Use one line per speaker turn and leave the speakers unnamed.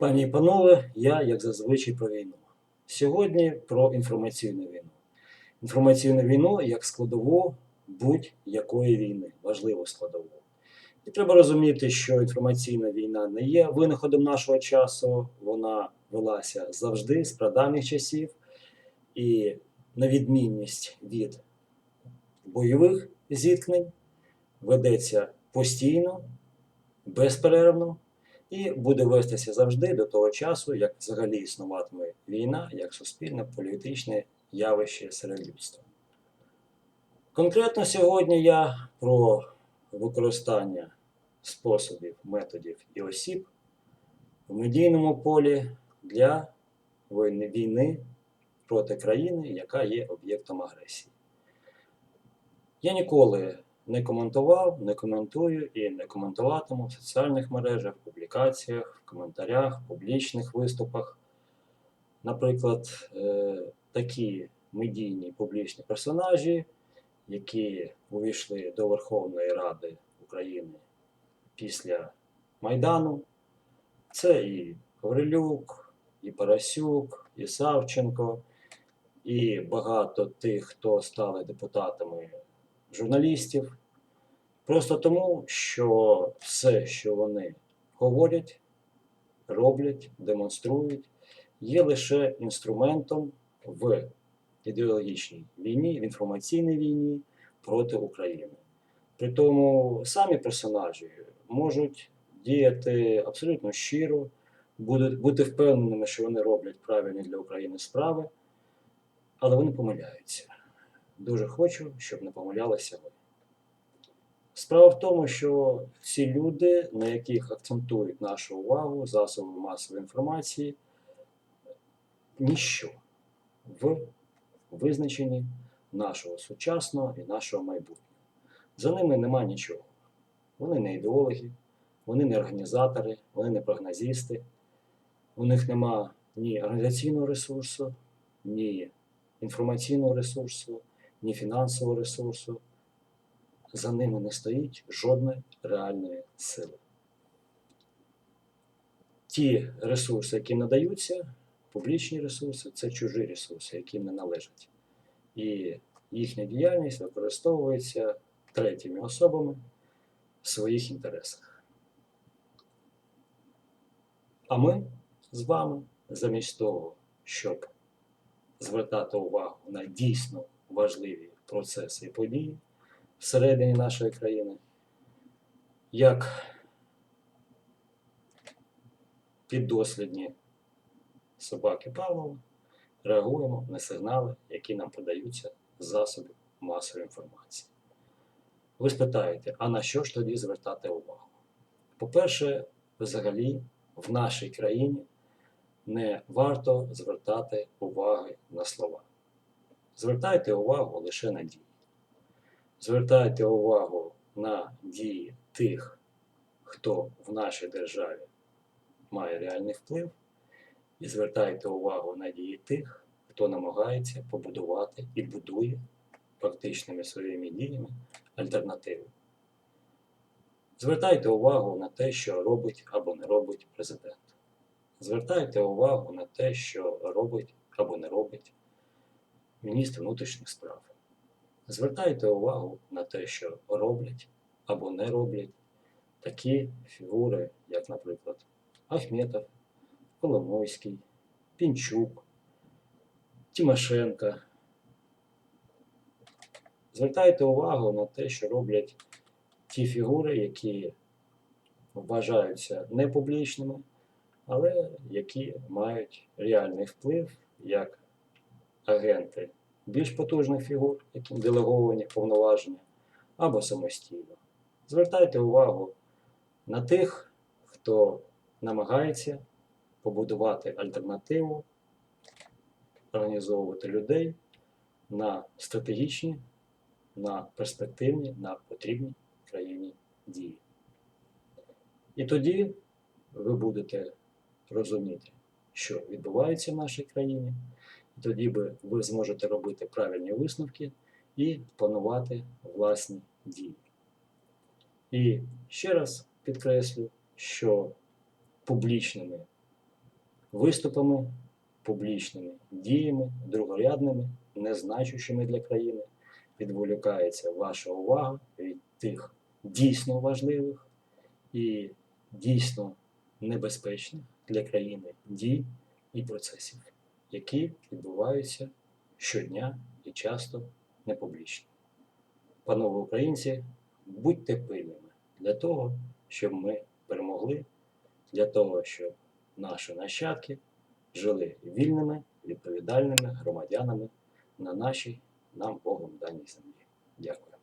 Пані і панове, я, як зазвичай, про війну. Сьогодні про інформаційну війну. Інформаційну війну як складову будь-якої війни, важливу складову. І треба розуміти, що інформаційна війна не є винаходом нашого часу, вона велася завжди з прадавніх часів, і на відмінність від бойових зіткнень ведеться постійно, безперервно і буде вестися завжди до того часу, як взагалі існуватиме війна як суспільне політичне явище серед людства. Конкретно сьогодні я про використання способів, методів і осіб в медійному полі для війни, проти країни, яка є об'єктом агресії. Я ніколи не коментував, не коментую і не коментуватиму в соціальних мережах, публікаціях, в коментарях, публічних виступах. Наприклад, е, такі медійні публічні персонажі, які увійшли до Верховної Ради України після Майдану, це і Коврилюк, і Парасюк, і Савченко, і багато тих, хто стали депутатами журналістів. Просто тому, що все, що вони говорять, роблять, демонструють, є лише інструментом в ідеологічній війні, в інформаційній війні проти України. При тому самі персонажі можуть діяти абсолютно щиро, бути впевненими, що вони роблять правильні для України справи, але вони помиляються. Дуже хочу, щоб не помилялися ви. Справа в тому, що ці люди, на яких акцентують нашу увагу засоби масової інформації, ніщо в визначенні нашого сучасного і нашого майбутнього. За ними нема нічого. Вони не ідеологи, вони не організатори, вони не прогнозісти. У них нема ні організаційного ресурсу, ні інформаційного ресурсу, ні фінансового ресурсу. За ними не стоїть жодної реальної сили. Ті ресурси, які надаються, публічні ресурси, це чужі ресурси, які не належать. І їхня діяльність використовується третіми особами в своїх інтересах. А ми з вами, замість того, щоб звертати увагу на дійсно важливі процеси і події всередині нашої країни, як піддослідні собаки Павлова, реагуємо на сигнали, які нам подаються з засобів масової інформації. Ви спитаєте, а на що ж тоді звертати увагу? По-перше, взагалі в нашій країні не варто звертати уваги на слова. Звертайте увагу лише на дії. Звертайте увагу на дії тих, хто в нашій державі має реальний вплив, і звертайте увагу на дії тих, хто намагається побудувати і будує практичними своїми діями альтернативу. Звертайте увагу на те, що робить або не робить президент. Звертайте увагу на те, що робить або не робить міністр внутрішніх справ. Звертайте увагу на те, що роблять або не роблять такі фігури, як, наприклад, Ахметов, Коломойський, Пінчук, Тимошенка. Звертайте увагу на те, що роблять ті фігури, які вважаються непублічними, але які мають реальний вплив як агенти більш потужних фігур, яким делеговані повноваження, або самостійно. Звертайте увагу на тих, хто намагається побудувати альтернативу, організовувати людей на стратегічні, на перспективні, на потрібні країні дії. І тоді ви будете розуміти, що відбувається в нашій країні. Тоді ви, ви зможете робити правильні висновки і планувати власні дії. І ще раз підкреслю, що публічними виступами публічними, діями другорядними, незначущими для країни, відволікається ваша увага від тих дійсно важливих і дійсно небезпечних для країни дій і процесів, які відбуваються щодня і часто непублічно. Панове українці, будьте пильними для того, щоб ми перемогли, для того, щоб наші нащадки жили вільними, відповідальними громадянами на нашій нам Богом даній землі. Дякую.